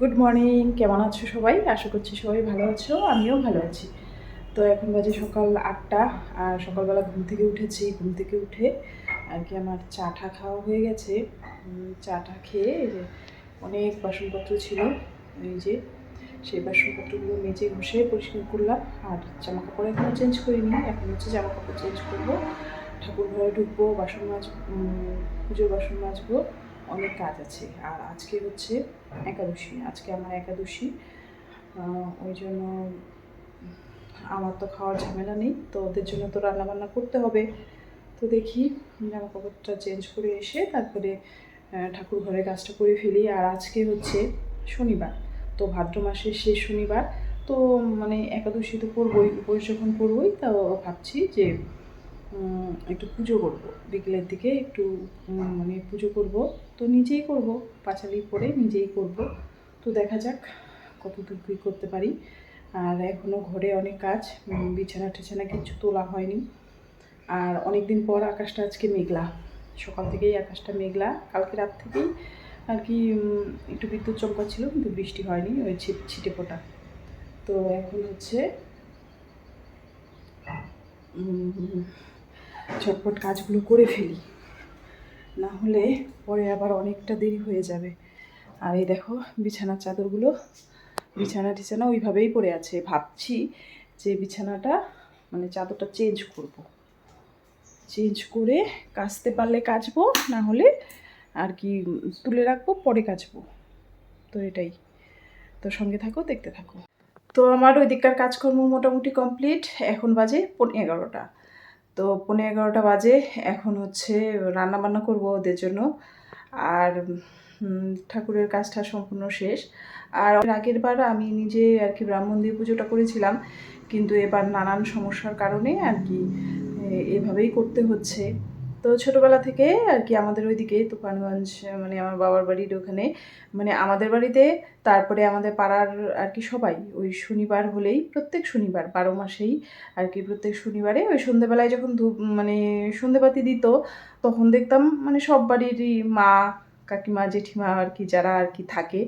Good morning কেমন আছো সবাই? আশা করছি সবাই ভালো আছো, আমিও ভালো আছি। তো এখন বাজে সকাল আটটা, আর সকালবেলা ঘুম থেকে উঠেছি, ঘুম থেকে উঠে আর কি আমার চা টা খাওয়া হয়ে গেছে। চা টা খেয়ে অনেক বাসনপত্র ছিল, এই যে সেই বাসনপত্রগুলো মেজে ঘষে পরিষ্কার করলাম, আর জামা কাপড় এখনও চেঞ্জ করিনি, এখন হচ্ছে জামা কাপড় চেঞ্জ করব। ঠাকুর ঘরে ঢুকবো, বাসন মাজ পুজোর বাসন মাজবো অনেক কাজ আছে। আর আজকে হচ্ছে একাদশী, আজকে আমার একাদশী। ওই জন্য আমার তো খাওয়ার ঝামেলা নেই, তো ওদের জন্য তো রান্নাবান্না করতে হবে। তো দেখি জামা কাপড়টা চেঞ্জ করে এসে তারপরে ঠাকুর ঘরে কাজটা করে ফেলি। আর আজকে হচ্ছে শনিবার, তো ভাদ্র মাসের শেষ শনিবার। তো মানে একাদশী তো করবোই, উপোস যখন করবোই, তো ভাবছি যে একটু পুজো করব। বিকেলের দিকে একটু মানে পুজো করব। তো নিজেই করব, পাঁচালি পরে নিজেই করব। তো দেখা যাক কতদূর কী করতে পারি। আর এখনও ঘরে অনেক কাজ বিছানা টিছানা কিছু তোলা হয়নি। আর অনেক দিন পর আকাশটা আজকে মেঘলা। সকাল থেকেই আকাশটা মেঘলা। কালকে রাত থেকেই আর কি একটু বিদ্যুৎ চমকা ছিল, কিন্তু বৃষ্টি হয়নি ওই ছিট, ছিটে ফোটা। তো এখন হচ্ছে ঝটপট কাজগুলো করে ফেলি। না হলে পরে আবার অনেকটা দেরি হয়ে যাবে। আর এই দেখো, বিছানার চাদরগুলো, বিছানা টিছানা ওইভাবেই পড়ে আছে। ভাবছি যে বিছানাটা মানে চাদরটা চেঞ্জ করব। চেঞ্জ করে কাচতে পারলে কাচবো, না হলে আর কি তুলে রাখব, পরে কাচবো। তো এটাই। তো সঙ্গে থাকো, দেখতে থাকো। তো আমার ওই দিককার কাজকর্ম মোটামুটি কমপ্লিট এখন বাজে এগারোটা। তো পনেরো এগারোটা বাজে, এখন হচ্ছে রান্না বান্না করব ওদের জন্য। আর ঠাকুরের কাজটা সম্পূর্ণ শেষ। আর আগের বার আমি নিজে আর কি ব্রাহ্মণ দিয়ে পুজোটা করেছিলাম, কিন্তু এবার নানান সমস্যার কারণে আর কি এভাবেই করতে হচ্ছে। তো ছোটোবেলা থেকে আর কি আমাদের ওইদিকে তুফানগঞ্জ মানে আমার বাবার বাড়ির ওখানে মানে আমাদের বাড়িতে, তারপরে আমাদের পাড়ার আর কি সবাই, ওই শনিবার হলেই, প্রত্যেক শনিবার, বারো মাসেই আর কি প্রত্যেক শনিবারে, ওই সন্ধেবেলায় যখন ধূপ মানে সন্ধেবাতি দিত, তখন দেখতাম মানে সব বাড়িরই মা, কাকিমা, জেঠিমা আর কি যারা আর কি থাকে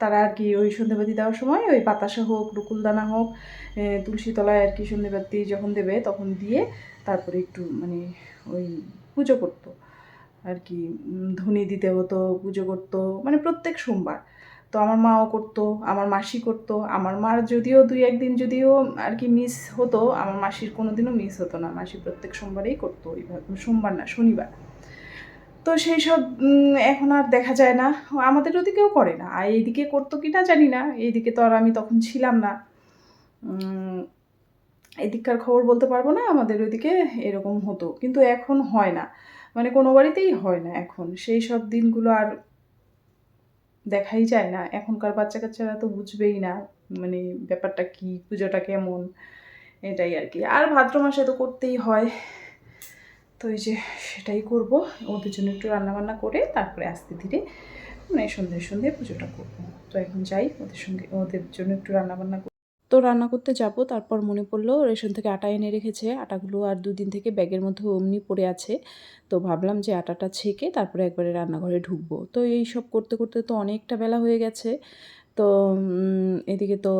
তারা আর কি ওই সন্ধেবাতি দেওয়ার সময় ওই বাতাসা হোক, রুকুলদানা হোক তুলসী তলায় আর কি সন্ধেবাতি যখন দেবে, তখন দিয়ে তারপরে একটু মানে ওই পুজো করতো। আর কি ধুনি দিতে হতো, পুজো করতো মানে প্রত্যেক সোমবার। তো আমার মাও করতো, আমার মাসি করতো, আমার মার যদিও দুই একদিন যদিও আর কি মিস হতো, আমার মাসির কোনো দিনও মিস হতো না। মাসি প্রত্যেক সোমবারেই করতো ওইভাবে সোমবার না, শনিবার। তো সেই সব এখন আর দেখা যায় না। আমাদের ওদিকেও করে না। আর এইদিকে করতো কি না জানি না। এইদিকে তো আর আমি তখন ছিলাম না। এদিককার খবর বলতে পারব না, আমাদের ওইদিকে এরকম হতো। কিন্তু এখন হয় না। মানে কোনো বাড়িতেই হয় না এখন। সেই সব দিনগুলো আর দেখাই যায় না। এখনকার বাচ্চা কাচ্চারা তো বুঝবেই না মানে ব্যাপারটা কি, পুজোটা কেমন, এটাই আর কি। আর ভাদ্র মাসে তো করতেই হয়। তো এই যে সেটাই করব। ওদের জন্য একটু রান্নাবান্না করে তারপরে আস্তে ধীরে মানে সন্ধ্যে সন্ধ্যে পুজোটা করব। তো এখন যাই, ওদের সঙ্গে, ওদের জন্য একটু রান্নাবান্না তো রান্না করতে যাব। তারপর মনে পড়ল রেশন থেকে আটা এনে রেখেছে। আটাগুলো আর দুদিন থেকে ব্যাগের মধ্যে অমনি পড়ে আছে। তো ভাবলাম যে আটাটা ছেঁকে তারপরে একবারে রান্নাঘরে ঢুকবো। তো এই সব করতে করতে তো অনেকটা বেলা হয়ে গেছে। তো এদিকে তো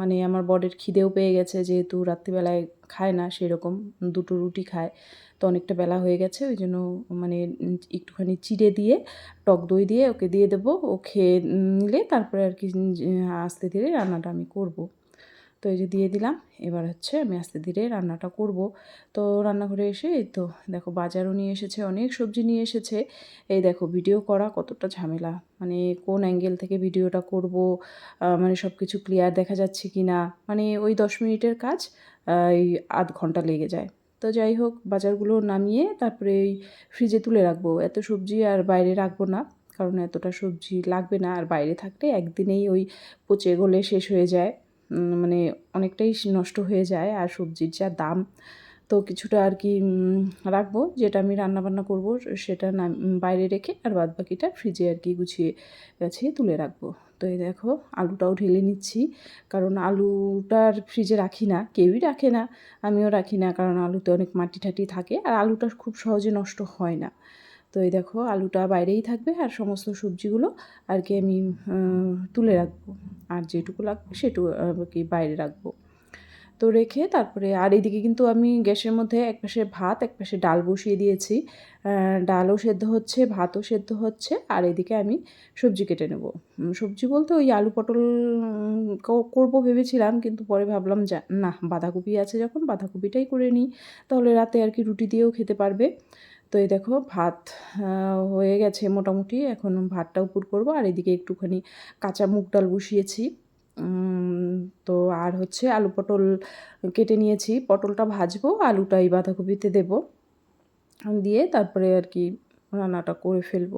মানে আমার বরের খিদেও পেয়ে গেছে। যেহেতু রাত্রিবেলায় খায় না সেরকম দুটো রুটি খায়। তো অনেকটা বেলা হয়ে গেছে। ওই জন্য মানে একটুখানি চিড়ে দিয়ে, টক দই দিয়ে ওকে দিয়ে দেবো। ও খেয়ে নিলে তারপরে আর কি আস্তে ধীরে রান্নাটা আমি করব। তো এই যে দিয়ে দিলাম। এবার হচ্ছে আমি আস্তে ধীরে রান্নাটা করব। তো রান্নাঘরে এসে এই তো দেখো বাজারও নিয়ে এসেছে, অনেক সবজি নিয়ে এসেছে। এই দেখো ভিডিও করা কতটা ঝামেলা। মানে কোন অ্যাঙ্গেল থেকে ভিডিওটা করব মানে সব কিছু ক্লিয়ার দেখা যাচ্ছে কি না মানে ওই দশ মিনিটের কাজ এই আধ ঘণ্টা লেগে যায়। তো যাই হোক, বাজারগুলো নামিয়ে তারপরে এই ফ্রিজে তুলে রাখব। এত সবজি আর বাইরে রাখব না, কারণ এতটা সবজি লাগবে না। আর বাইরে থাকলে একদিনেই ওই পচে গলে শেষ হয়ে যায়। মানে অনেকটাই নষ্ট হয়ে যায় আর সবজির যা দাম, তো কিছুটা আর কি রাখব। যেটা আমি রান্নাবান্না করব, সেটা না বাইরে রেখে আর বাদ বাকিটা ফ্রিজে আর কি গুছিয়ে, গাছিয়ে তুলে রাখব। তো এই দেখো, আলুটাও ঢেলে নিচ্ছি। কারণ আলুটার ফ্রিজে রাখি না, কেউই রাখে না, আমিও রাখি না, কারণ আলুতে অনেক মাটি ঠাটি থাকে। আর আলুটা খুব সহজে নষ্ট হয় না। তো এই দেখো আলুটা বাইরেই থাকবে আর সমস্ত সবজিগুলো আর কি আমি তুলে রাখব। আর যেটুকু লাগবে সেটুকু কি বাইরে রাখব। তো রেখে তারপরে, আর এইদিকে কিন্তু আমি গ্যাসের মধ্যে এক পাশে ভাত, এক পাশে ডাল বসিয়ে দিয়েছি। ডালও সেদ্ধ হচ্ছে, ভাতও সেদ্ধ হচ্ছে, আর এদিকে আমি সবজি কেটে নেব। সবজি বলতে ওই আলু পটল করব ভেবেছিলাম, কিন্তু পরে ভাবলাম যা, না, বাঁধাকপি আছে যখন, বাঁধাকপিটাই করে নিই। তাহলে রাতে আর কি রুটি দিয়েও খেতে পারবে। তো এই দেখো ভাত হয়ে গেছে মোটামুটি। এখন ভাতটা উপর করব আর এদিকে একটুখানি কাঁচা মুগ ডাল বসিয়েছি। তো আর হচ্ছে আলু পটল কেটে নিয়েছি। পটলটা ভাজবো, আলুটা এই বাঁধাকপিতে দেবো। দিয়ে তারপরে আর কি রান্নাটা করে ফেলব।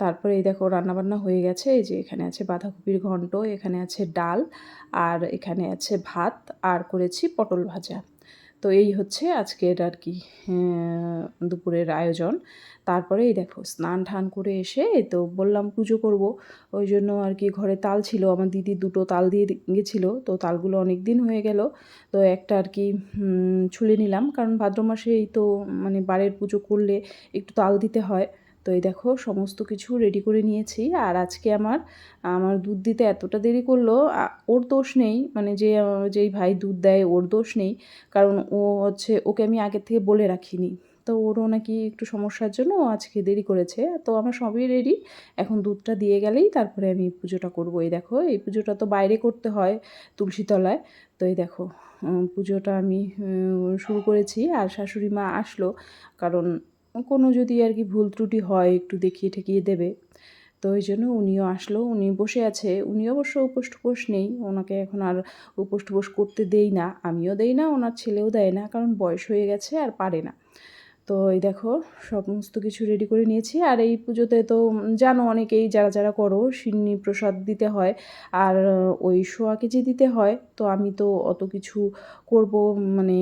তারপরে এই দেখো রান্নাবান্না হয়ে গেছে। এই যে এখানে আছে বাঁধাকপির ঘন্ট, এখানে আছে ডাল, আর এখানে আছে ভাত, আর করেছি পটল ভাজা। তো এই হচ্ছে আজকের আর কি দুপুরের আয়োজন। তারপরে এই দেখো, স্নান ঠান করে এসে তো বললাম পুজো করব। ওই জন্য আর কি ঘরে তাল ছিল, আমার দিদি দুটো তাল দিয়ে গেছিল, তো তালগুলো অনেক দিন হয়ে গেল। তো একটা আর কি ছুলে নিলাম, কারণ ভাদ্র মাসেই তো মানে বাড়ির পুজো করলে একটু তাল দিতে হয়। তো এই দেখো সমস্ত কিছু রেডি করে নিয়েছি। আর আজকে আমার আমার দুধ দিতে এতটা দেরি করল ওর দোষ নেই। মানে যে, যেই ভাই দুধ দেয় ওর দোষ নেই। কারণ ও হচ্ছে, ওকে আমি আগের থেকে বলে রাখিনি। তো ওরও নাকি একটু সমস্যার জন্য ও আজকে দেরি করেছে। তো আমার সবই রেডি এখন দুধটা দিয়ে গেলেই তারপরে আমি পুজোটা করব। এই দেখো, এই পুজোটা তো বাইরে করতে হয় তুলসীতলায়। তো এই দেখো পুজোটা আমি শুরু করেছি। আর শাশুড়ি মা আসলো। কারণ কোনো যদি আর কি ভুল ত্রুটি হয়, একটু দেখিয়ে ঠেকিয়ে দেবে। তো ওই জন্য উনিও আসলো, উনি বসে আছে। উনি অবশ্য উপোস নেই, ওনাকে এখন আর উপোস করতে দেই না। আমিও দেই না, ওনার ছেলেও দেয় না, কারণ বয়স হয়ে গেছে আর পারে না। তো এই দেখো, সমস্ত কিছু রেডি করে নিয়েছি। আর এই পুজোতে তো জানো অনেকেই যারা যারা করো, সিন্নি প্রসাদ দিতে হয়, আর ওই সোয়া কেজি দিতে হয়, তো আমি তো অত কিছু করব মানে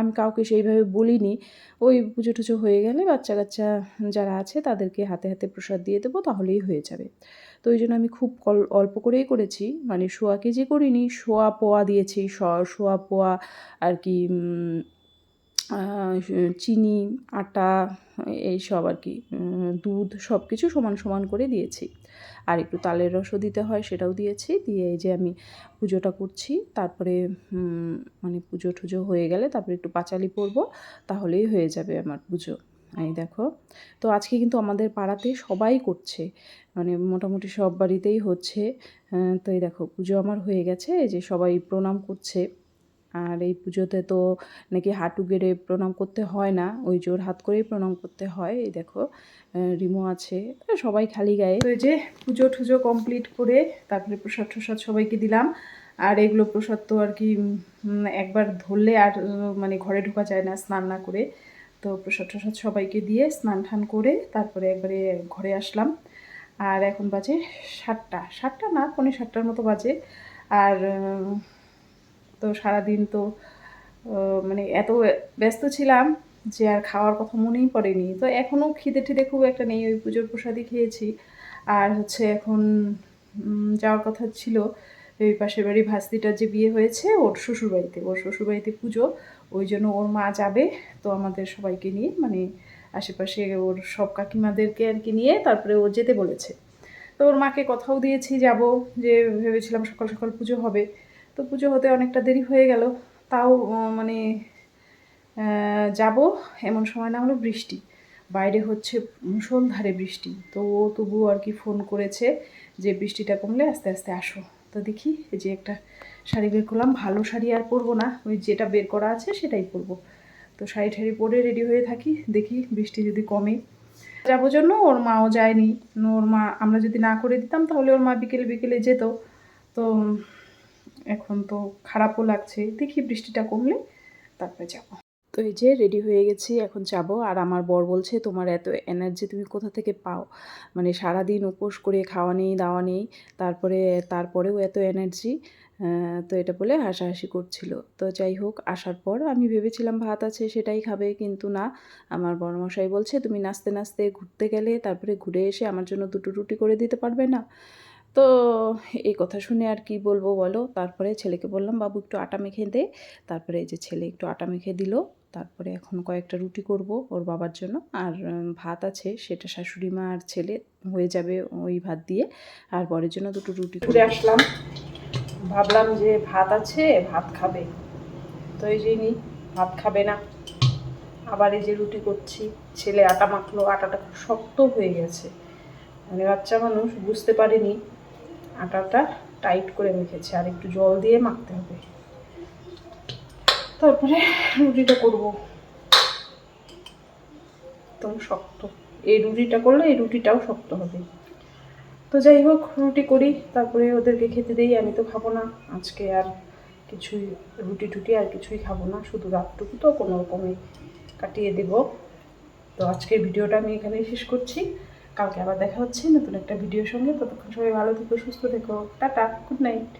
আমি কাউকে সেইভাবে বলিনি। ওই পুজো টুজো হয়ে গেলে বাচ্চা কাচ্চা যারা আছে তাদেরকে হাতে হাতে প্রসাদ দিয়ে দেবো, তাহলেই হয়ে যাবে। তো ওই জন্য আমি খুব অল্প করেই করেছি। মানে সোয়া কেজি করিনি শোয়া পোয়া দিয়েছি সোয়া পোয়া আর কি চিনি, আটা, এই সব আর কি দুধ সব কিছু সমান সমান করে দিয়েছি। আর একটু তালের রসও দিতে হয়, সেটাও দিয়েছি। দিয়ে এই যে আমি পুজোটা করছি, তারপরে মানে পুজো টুজো হয়ে গেলে তারপরে একটু পাঁচালি পরবো, তাহলেই হয়ে যাবে আমার পুজো। এই দেখো, তো আজকে কিন্তু আমাদের পাড়াতে সবাই করছে মানে মোটামুটি সব বাড়িতেই হচ্ছে। তো এই দেখো, পুজো আমার হয়ে গেছে যে সবাই প্রণাম করছে। আর এই পুজোতে তো নাকি হাঁটু গেড়ে প্রণাম করতে হয় না, ওই জোর হাত করেই প্রণাম করতে হয়, এই দেখো রিমো আছে সবাই খালি গায়ে। তো যে পুজো টুজো কমপ্লিট করে তারপরে প্রসাদ টসাদ সবাইকে দিলাম, আর এগুলো প্রসাদ তো আর কি একবার ধরলে আর মানে ঘরে ঢোকা যায় না স্নান না করে। তো প্রসাদ টসাদ সবাইকে দিয়ে স্নান টান করে তারপরে একবারে ঘরে আসলাম। আর এখন বাজে সাতটা সাতটা না পনেরো সাতটার মতো বাজে। আর তো সারাদিন তো মানে এত ব্যস্ত ছিলাম যে আর খাওয়ার কথা মনেই পড়েনি। তো এখনও খিদে ঠিদে খুব একটা নেই, ওই পুজোর প্রসাদই খেয়েছি। আর হচ্ছে এখন যাওয়ার কথা ছিল ওই পাশের বাড়ি ভাস্তিটার যে বিয়ে হয়েছে, ওর শ্বশুরবাড়িতে ওর শ্বশুরবাড়িতে পুজো, ওই জন্য ওর মা যাবে, তো আমাদের সবাইকে নিয়ে মানে আশেপাশে ওর সব কাকিমাদেরকে আর কি নিয়ে তারপরে ও যেতে বলেছে। তো ওর মাকে কথাও দিয়েছি, যাব, যে ভেবেছিলাম সকাল সকাল পুজো হবে। তো পুজো হতে অনেকটা দেরি হয়ে গেল। তাও মানে যাব এমন সময় না হলো বৃষ্টি। বাইরে হচ্ছে মুষলধারে বৃষ্টি। তো ও তবু আর কি ফোন করেছে যে, বৃষ্টিটা কমলে আস্তে আস্তে আসো। তো দেখি, এই যে একটা শাড়ি বের করলাম। ভালো শাড়ি আর পরবো না। ওই যেটা বের করা আছে সেটাই পরবো। তো শাড়ি ঠাড়ি পরে রেডি হয়ে থাকি। দেখি বৃষ্টি যদি কমে। যাব জন্য, ওর মাও যায়নি। ওর মা, আমরা যদি না করে দিতাম, তাহলে ওর মা বিকেলে বিকেলে যেত। তো এখন তো খারাপও লাগছে, দেখি বৃষ্টিটা কমলে তারপরে যাব। তো এই যে রেডি হয়ে গেছি, এখন যাব। আর আমার বর বলছে, তোমার এত এনার্জি তুমি কোথা থেকে পাও? মানে সারাদিন উপোস করে খাওয়া নেই, দাওয়া নেই। তারপরে, তারপরেও এত এনার্জি তো এটা বলে হাসাহাসি করছিল। তো যাই হোক, আসার পর আমি ভেবেছিলাম ভাত আছে, সেটাই খাবে। কিন্তু না, আমার বড়মশাই বলছে, তুমি নাচতে নাচতে ঘুরতে গেলে তারপরে ঘুরে এসে আমার জন্য দুটো রুটি করে দিতে পারবে না। তো এই কথা শুনে আর কি বলব বলো? তারপরে ছেলেকে বললাম, বাবু, একটু আটা মেখে দে। তারপরে এই যে ছেলে একটু আটা মেখে দিল। তারপরে এখন কয়েকটা রুটি করব ওর বাবার জন্য। আর ভাত আছে, সেটা শাশুড়ি মা আর ছেলে হয়ে যাবে ওই ভাত দিয়ে। আর বরের জন্য দুটো রুটি করে আসলাম। ভাবলাম যে ভাত আছে, ভাত খাবে। তো এই যে নি, ভাত খাবে না। আবার এই যে রুটি করছি, ছেলে আটা মাখলো, আটাটা খুব শক্ত হয়ে গেছে। মানে বাচ্চা মানুষ বুঝতে পারেনি। আটাটা টাইট করে মেখেছে, আর একটু জল দিয়ে মাখতে হবে। তারপরে রুটিটা করব। একদম শক্ত। এই রুটিটা করলে এই রুটিটাও শক্ত হবে। তো যাই হোক, রুটি করি, তারপরে ওদেরকে খেতে দিই, আমি তো খাব না। আজকে আর কিছুই রুটি টুটি আর কিছুই খাব না, শুধু রাতটুকু তো কোনো রকমে কাটিয়ে দেব। তো আজকের ভিডিওটা আমি এখানেই শেষ করছি। কালকে আবার দেখা হচ্ছে। নতুন একটা ভিডিওর সঙ্গে। ততক্ষণ সবাই ভালো থেকো, সুস্থ থেকো। Tata good night